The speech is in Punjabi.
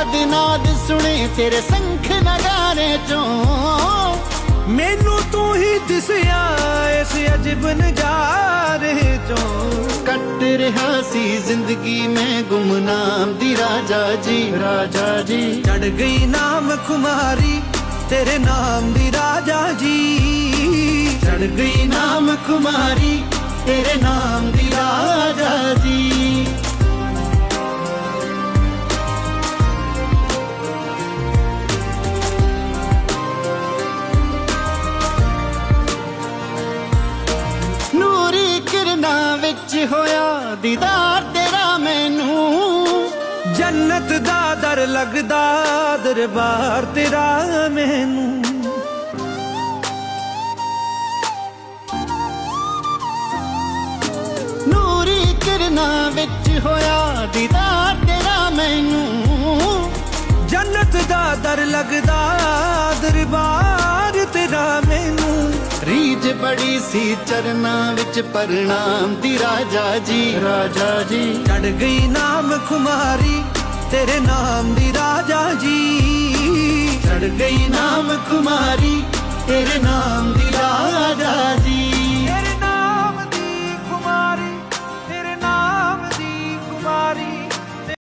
ਹਦ ਨਾਦ ਸੁਣੇ ਤੇਰੇ ਸੰਖ ਨਗਾਰੇ ਚੋਂ। ਮੈਨੂੰ ਤੂੰ ਹੀ ਦਿਸਿਆ ਇਸ ਅਜਬ ਨਜ਼ਾਰੇ ਚੋਂ। ਕੱਟ ਰਿਹਾ ਸੀ ਜ਼ਿੰਦਗੀ ਮੈਂ ਗੁਮਨਾਮ ਦੀ ਰਾਜਾ ਜੀ। ਰਾਜਾ ਜੀ। ਚੜ ਗਈ ਨਾਮ ਖੁਮਾਰੀ ਤੇਰੇ ਨਾਮ ਦੀ ਰਾਜਾ ਜੀ। ਚੜ ਗਈ ਨਾਮ ਕੁਮਾਰੀ ਤੇਰੇ ਨਾਮ ਦੀ ਰਾਜਾ ਜੀ। ਵਿੱਚ ਹੋਇਆ ਦੀਦਾਰ ਤੇਰਾ ਮੈਨੂੰ। ਜੰਨਤ ਦਾ ਦਰ ਲੱਗਦਾ ਦਰਬਾਰ ਤੇਰਾ ਮੈਨੂੰ। ਨੂਰੀ ਕਿਰਨਾਂ ਵਿੱਚ ਹੋਇਆ ਦੀਦਾਰ ਤੇਰਾ ਮੈਨੂੰ। ਜੰਨਤ ਦਾ ਦਰ ਲੱਗਦਾ ਬੜੀ ਸੀ ਚਰਨਾਂ ਵਿੱਚ ਪ੍ਰਣਾਮ ਦੀ ਰਾਜਾ ਜੀ। ਰਾਜਾ ਜੀ। ਚੜ ਗਈ ਨਾਮ ਖੁਮਾਰੀ ਤੇਰੇ ਨਾਮ ਦੀ ਰਾਜਾ ਜੀ। ਚੜ ਗਈ ਨਾਮ ਕੁਮਾਰੀ ਤੇਰੇ ਨਾਮ